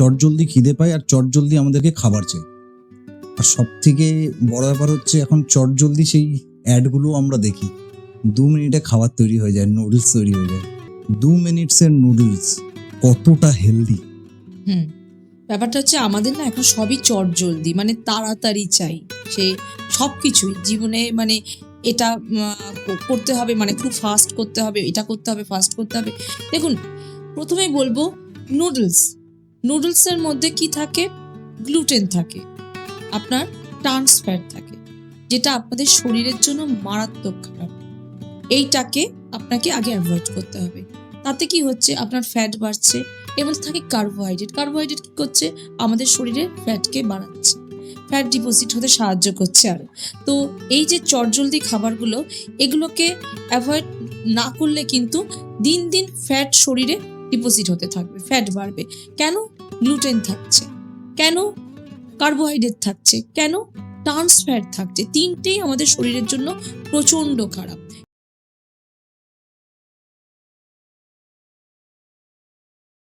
চটজলদি খিদে পায় আর চটজলদি আমাদেরকে খাবার চাই। আর সব থেকে বড় ব্যাপার হচ্ছে এখন চটজলদি সেই অ্যাডগুলো আমরা দেখি। দু মিনিটে খাবার তৈরি হয়ে যায়, নুডলস তৈরি হয়ে যায়। দু মিনিটসের নুডলস কতটা হেলদি। হুম, ব্যাপারটা হচ্ছে আমাদের না এখন সবই চট জলদি মানে তাড়াতাড়ি চাই। সে সব কিছুই জীবনে মানে এটা করতে হবে মানে খুব ফাস্ট করতে হবে, এটা করতে হবে ফাস্ট করতে হবে। দেখুন, প্রথমেই বলব নুডলস। নুডলসের মধ্যে কি থাকে? গ্লুটেন থাকে। আপনার ট্রান্স ফ্যাট থাকে, যেটা আপনাদের শরীরের জন্য মারাত্মক খারাপ। এইটাকে আপনাকে আগে অ্যাভয়েড করতে হবে। তাতে কি হচ্ছে? আপনার ফ্যাট বাড়ছে এবং থাকে কার্বোহাইড্রেট। কার্বোহাইড্রেট কি করছে? আমাদের শরীরে ফ্যাটকে বাড়াচ্ছে। ফ্যাট ডিপোজিট হতে সাহায্য করছে আরও। তো এই যে চটজলদি খাবারগুলো, এগুলোকে অ্যাভয়েড না করলে কিন্তু দিন দিন ফ্যাট শরীরে ডিপোজিট হতে থাকবে ফ্যাট বাড়বে। কেন? গ্লুটেন থাকছে। কেন? কার্বোহাইড্রেট থাকছে। কেন? ট্রান্স ফ্যাট থাকছে। তিনটেই আমাদের শরীরের জন্য প্রচণ্ড খারাপ।